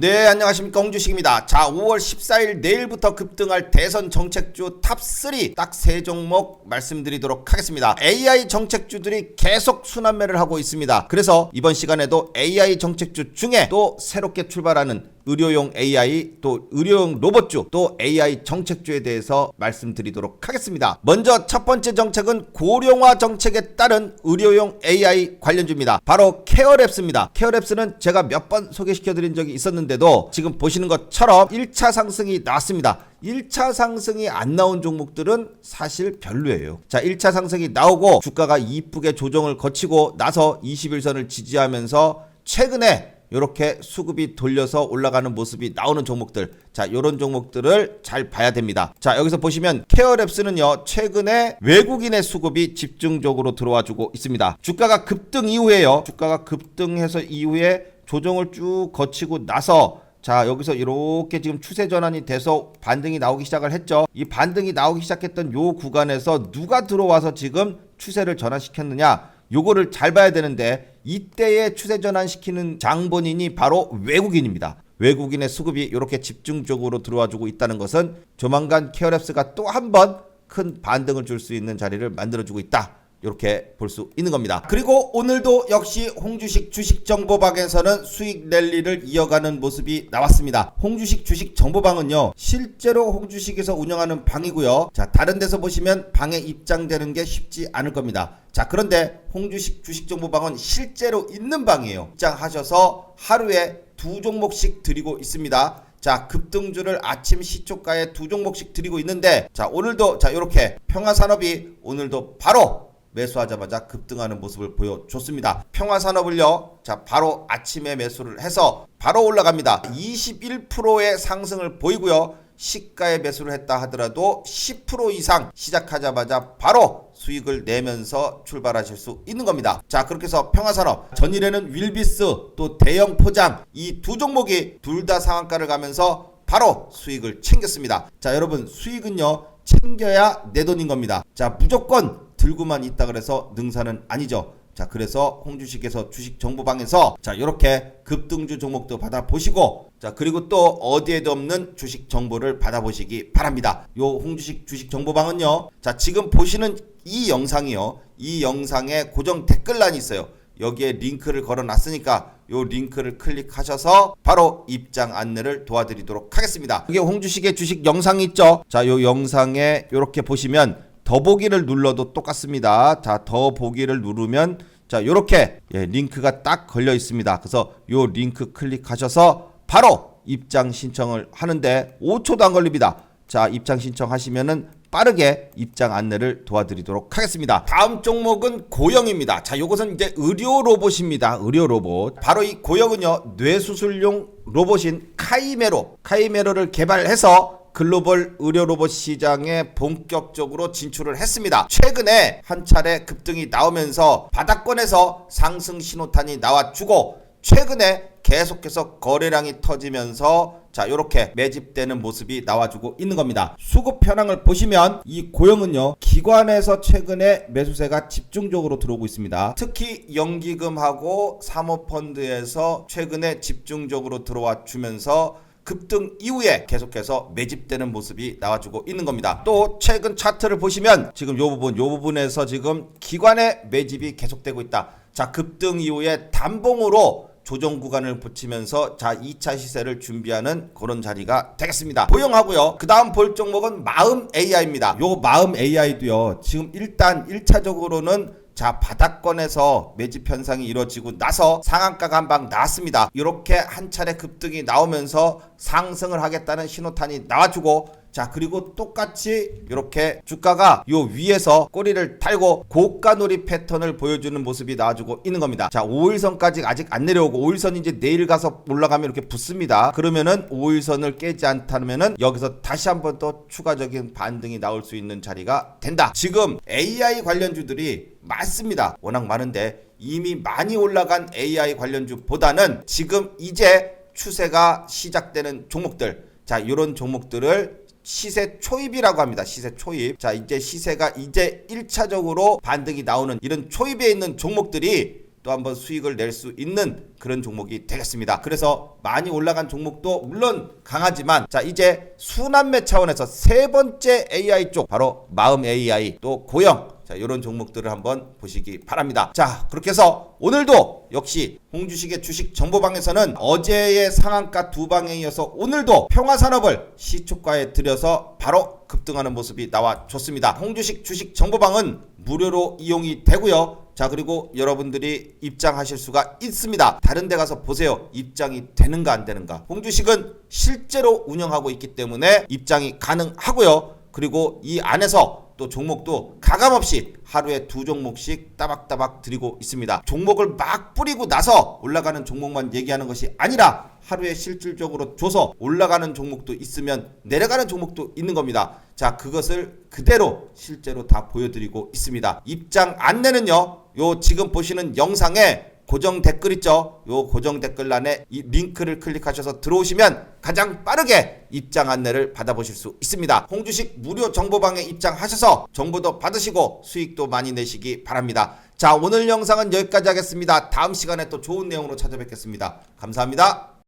네, 안녕하십니까. 홍주식입니다. 자, 5월 14일 내일부터 급등할 대선 정책주 탑3 딱 세 종목 말씀드리도록 하겠습니다. AI 정책주들이 계속 순환매를 하고 있습니다. 그래서 이번 시간에도 AI 정책주 중에 또 새롭게 출발하는 의료용 AI 또 의료용 로봇주 또 AI 정책주에 대해서 말씀드리도록 하겠습니다. 먼저 첫 번째 정책은 고령화 정책에 따른 의료용 AI 관련주입니다. 바로 케어랩스입니다. 케어랩스는 제가 몇 번 소개시켜 드린 적이 있었는데도 지금 보시는 것처럼 1차 상승이 나왔습니다. 1차 상승이 안 나온 종목들은 사실 별로예요. 자, 1차 상승이 나오고 주가가 이쁘게 조정을 거치고 나서 21선을 지지하면서 최근에 이렇게 수급이 돌려서 올라가는 모습이 나오는 종목들. 자, 이런 종목들을 잘 봐야 됩니다. 자, 여기서 보시면 케어랩스는요, 최근에 외국인의 수급이 집중적으로 들어와 주고 있습니다. 주가가 급등 이후에요. 주가가 급등해서 이후에 조정을 쭉 거치고 나서 자 여기서 이렇게 지금 추세 전환이 돼서 반등이 나오기 시작을 했죠. 이 반등이 나오기 시작했던 요 구간에서 누가 들어와서 지금 추세를 전환시켰느냐? 요거를 잘 봐야 되는데 이때에 추세 전환시키는 장본인이 바로 외국인입니다. 외국인의 수급이 이렇게 집중적으로 들어와 주고 있다는 것은 조만간 케어랩스가 또 한 번 큰 반등을 줄 수 있는 자리를 만들어 주고 있다. 이렇게 볼 수 있는 겁니다. 그리고 오늘도 역시 홍주식 주식 정보방에서는 수익 랠리를 이어가는 모습이 나왔습니다. 홍주식 주식 정보방은요, 실제로 홍주식에서 운영하는 방이고요. 자, 다른 데서 보시면 방에 입장되는 게 쉽지 않을 겁니다. 자, 그런데 홍주식 주식 정보방은 실제로 있는 방이에요. 입장하셔서 하루에 두 종목씩 드리고 있습니다. 자 급등주를 아침 시초가에 두 종목씩 드리고 있는데 자 오늘도 자 이렇게 평화산업이 오늘도 바로 매수하자마자 급등하는 모습을 보여줬습니다. 평화산업을요, 자, 바로 아침에 매수를 해서 바로 올라갑니다. 21%의 상승을 보이고요. 시가에 매수를 했다 하더라도 10% 이상 시작하자마자 바로 수익을 내면서 출발하실 수 있는 겁니다. 자, 그렇게 해서 평화산업, 전일에는 윌비스, 또 대형 포장, 이 두 종목이 둘 다 상한가를 가면서 바로 수익을 챙겼습니다. 자, 여러분, 수익은요, 챙겨야 내 돈인 겁니다. 자, 무조건 들고만 있다 그래서 능사는 아니죠. 자, 그래서 홍주식에서 주식 정보방에서 자, 이렇게 급등주 종목도 받아보시고 자, 그리고 또 어디에도 없는 주식 정보를 받아보시기 바랍니다. 요 홍주식 주식 정보방은요. 자, 지금 보시는 이 영상이요. 이 영상에 고정 댓글란이 있어요. 여기에 링크를 걸어 놨으니까 요 링크를 클릭하셔서 바로 입장 안내를 도와드리도록 하겠습니다. 이게 홍주식의 주식 영상이 있죠? 자, 요 영상에 이렇게 보시면 더보기를 눌러도 똑같습니다. 자, 더보기를 누르면 자, 요렇게 예, 링크가 딱 걸려 있습니다. 그래서 요 링크 클릭하셔서 바로 입장 신청을 하는데 5초도 안 걸립니다. 자, 입장 신청하시면은 빠르게 입장 안내를 도와드리도록 하겠습니다. 다음 종목은 고영입니다. 자, 요것은 이제 의료 로봇입니다. 의료 로봇. 바로 이 고영은요, 뇌수술용 로봇인 카이메로, 카이메로를 개발해서 글로벌 의료 로봇 시장에 본격적으로 진출을 했습니다. 최근에 한 차례 급등이 나오면서 바닥권에서 상승 신호탄이 나와주고 최근에 계속해서 거래량이 터지면서 자 이렇게 매집되는 모습이 나와주고 있는 겁니다. 수급 현황을 보시면 이 고영은요 기관에서 최근에 매수세가 집중적으로 들어오고 있습니다. 특히 연기금하고 사모펀드에서 최근에 집중적으로 들어와 주면서 급등 이후에 계속해서 매집되는 모습이 나와주고 있는 겁니다. 또 최근 차트를 보시면 지금 요 부분 요 부분에서 지금 기관의 매집이 계속되고 있다. 자 급등 이후에 단봉으로 조정 구간을 붙이면서 자 2차 시세를 준비하는 그런 자리가 되겠습니다. 고용하고요. 그 다음 볼 종목은 마음 AI입니다. 요 마음 AI도요. 지금 일단 1차적으로는 자 바닥권에서 매집 현상이 이루어지고 나서 상한가가 한 방 나왔습니다. 이렇게 한 차례 급등이 나오면서 상승을 하겠다는 신호탄이 나와주고 자 그리고 똑같이 이렇게 주가가 요 위에서 꼬리를 달고 고가 놀이 패턴을 보여주는 모습이 나와주고 있는 겁니다. 자 5일선까지 아직 안 내려오고 5일선 이제 내일 가서 올라가면 이렇게 붙습니다. 그러면은 5일선을 깨지 않다면은 여기서 다시 한번 또 추가적인 반등이 나올 수 있는 자리가 된다. 지금 AI 관련주들이 많습니다. 워낙 많은데 이미 많이 올라간 AI 관련주보다는 지금 이제 추세가 시작되는 종목들 자 이런 종목들을 시세 초입이라고 합니다. 시세 초입. 자, 이제 시세가 이제 1차적으로 반등이 나오는 이런 초입에 있는 종목들이 또또 한번 수익을 낼 수 있는 그런 종목이 되겠습니다. 그래서 많이 올라간 종목도 물론 강하지만 자 이제 순환매 차원에서 세 번째 AI 쪽 바로 마음 AI 또 고영 자, 이런 종목들을 한번 보시기 바랍니다. 자, 그렇게 해서 오늘도 역시 홍주식의 주식 정보방에서는 어제의 상한가 두 방에 이어서 오늘도 평화산업을 시초가에 들여서 바로 급등하는 모습이 나와 줬습니다. 홍주식 주식 정보방은 무료로 이용이 되고요. 자, 그리고 여러분들이 입장하실 수가 있습니다. 다른 데 가서 보세요. 입장이 되는가 안 되는가. 홍주식은 실제로 운영하고 있기 때문에 입장이 가능하고요. 그리고 이 안에서 또 종목도 가감없이 하루에 두 종목씩 따박따박 드리고 있습니다. 종목을 막 뿌리고 나서 올라가는 종목만 얘기하는 것이 아니라 하루에 실질적으로 줘서 올라가는 종목도 있으면 내려가는 종목도 있는 겁니다. 자, 그것을 그대로 실제로 다 보여드리고 있습니다. 입장 안내는요, 요 지금 보시는 영상에 고정 댓글 있죠? 요 고정 댓글란에 이 링크를 클릭하셔서 들어오시면 가장 빠르게 입장 안내를 받아보실 수 있습니다. 홍주식 무료 정보방에 입장하셔서 정보도 받으시고 수익도 많이 내시기 바랍니다. 자, 오늘 영상은 여기까지 하겠습니다. 다음 시간에 또 좋은 내용으로 찾아뵙겠습니다. 감사합니다.